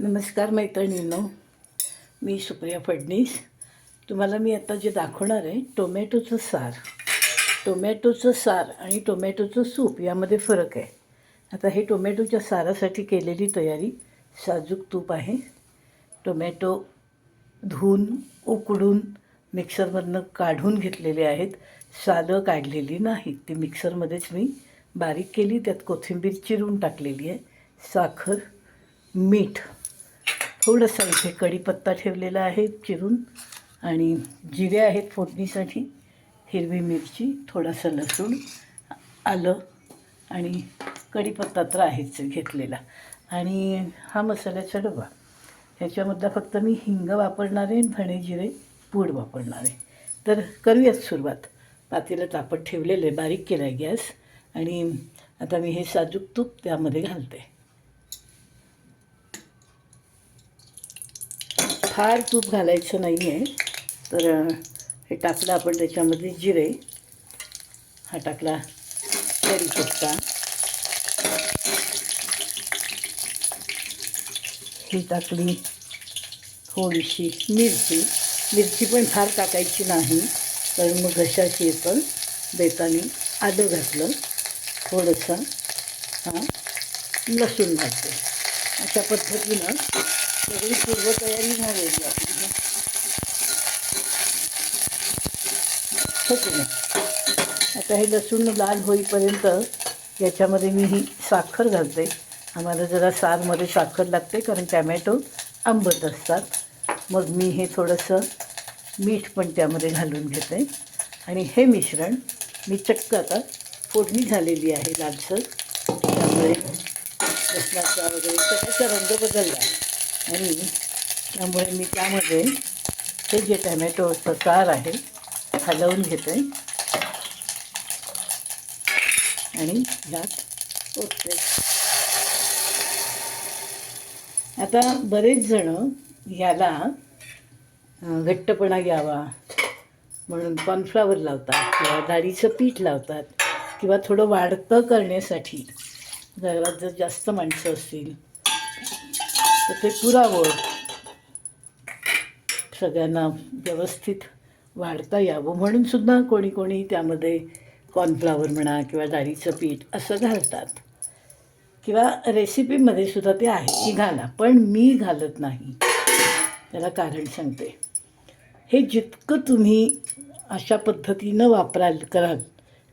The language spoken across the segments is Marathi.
नमस्कार मैत्रिणींनो मी सुप्रिया फडणीस. तुम्हाला मी आता जे दाखवणार आहे टोमॅटोचं सार. टोमॅटोचं सार आणि टोमॅटोचं सूप यामध्ये फरक आहे. आता हे टोमॅटोच्या सारासाठी केलेली तयारी साजूक तूप आहे. टोमॅटो धुवून उकडून मिक्सरमधनं काढून घेतलेले आहेत. सालं काढलेली नाहीत ती मिक्सरमध्येच मी बारीक केली. त्यात कोथिंबीर चिरून टाकलेली आहे. साखर मीठ थोडंसं इथे कढीपत्ता ठेवलेला आहे चिरून आणि जिरे आहेत फोडणीसाठी हिरवी मिरची थोडासा लसूण आलं आणि कढीपत्ता तर आहेच घेतलेला. आणि हा मसाल्याचा डबा. ह्याच्यामधला फक्त मी हिंग वापरणार आहे धणे जिरे पूड वापरणार आहे. तर करूयात सुरुवात. पातेलं तापत ठेवलेलं आहे बारीक केला आहे गॅस. आणि आता मी हे साजूक तूप त्यामध्ये घालते. फार तूप घालायचं नाही आहे तर हे टाकलं आपण त्याच्यामध्ये जिरे. हा टाकला कढीपत्ता ही टाकली थोडीशी मिरची. मिरची पण फार टाकायची नाही तर मग घशाची येतं बेतानी आलं घातलं. थोडंसं हां लसूण घालते. अशा पद्धतीनं सगळी पूर्वतयारी झालेली आपली हो आता हे लसूण लाल होईपर्यंत याच्यामध्ये मी ही साखर घालते. आम्हाला जरा सारमध्ये साखर लागते कारण टॅमॅटो आंबट असतात. मग मी हे थोडंसं मीठ पण त्यामध्ये घालून घेते. आणि हे मिश्रण मी चक्क आता फोडणी झालेली आहे लालसर. त्यामुळे लसणाचा वगैरे सगळ्याचा रंग बदलला. आणि त्यामुळे मी त्यामध्ये हे जे टॅमॅटोचं सार आहे हलवून घेते आणि यात ओतते. आता बरेच जण याला घट्टपणा यावा म्हणून कॉर्नफ्लावर लावतात किंवा डाळीचं पीठ लावतात किंवा थोडं वाढतं करण्यासाठी. घरात जर जास्त माणसं असतील तर ते पुरावं. सगळ्यांना व्यवस्थित वाढता यावं म्हणून सुद्धा कोणी कोणी त्यामध्ये कॉर्नफ्लावर म्हणा किंवा डाळीचं पीठ असं घालतात. किंवा रेसिपीमध्ये सुद्धा ते आहे की घाला पण मी घालत नाही. त्याला कारण सांगते. हे जितकं तुम्ही अशा पद्धतीनं वापराल कराल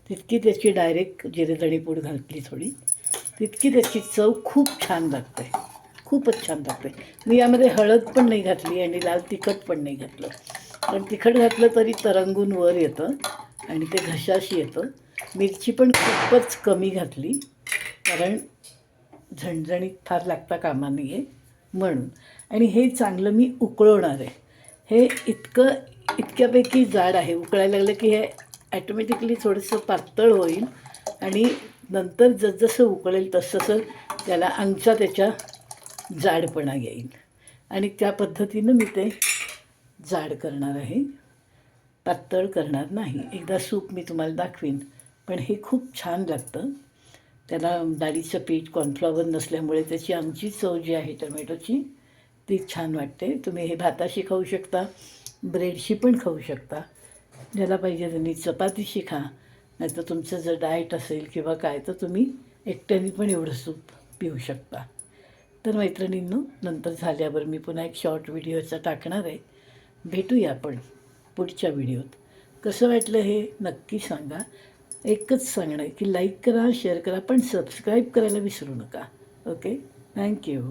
तितकी त्याची डायरेक्ट जिरेदणी पूड घातली थोडी तितकी त्याची चव खूप छान लागते. खूपच छान लागते मी यामध्ये हळद पण नाही घातली आणि लाल तिखट पण नाही घातलं. पण तिखट घातलं तरी तरंगून वर येतं आणि ते घशाशी येतं. मिरची पण खूपच कमी घातली कारण झणझणीत फार लागता कामा नाही आहे म्हणून. आणि हे चांगलं मी उकळवणार आहे. हे इतकं इतक्यापैकी जाड आहे. उकळायला लागलं की हे ॲटोमॅटिकली थोडंसं पातळ होईल आणि नंतर जसजसं उकळेल तसतसं त्याला अंगचा त्याच्या जाडपणा येईल. आणि त्या पद्धतीनं मी ते जाड करणार आहे. पातळ करणार नाही. एकदा सूप मी तुम्हाला दाखवीन पण हे खूप छान लागतं. त्याला डाळीचं पीठ कॉर्नफ्लॉवर नसल्यामुळे त्याची आमची चव जी आहे टोमॅटोची ती छान वाटते. तुम्ही हे भाताशी खाऊ शकता ब्रेडशी पण खाऊ शकता. ज्याला पाहिजे त्यांनी चपातीशी खा नाहीतर तुमचं जर डाएट असेल किंवा काय तर तुम्ही एकट्याने पण एवढं सूप पिऊ शकता. तर मैत्रिणींनो नंतर झाल्यावर मी पुन्हा एक शॉर्ट व्हिडिओचा टाकणार आहे. भेटूया आपण पुढच्या व्हिडिओत कसं वाटलं हे नक्की सांगा. एकच सांगणं आहे की लाईक करा शेअर करा पण सबस्क्राईब करायला विसरू नका. Okay thank you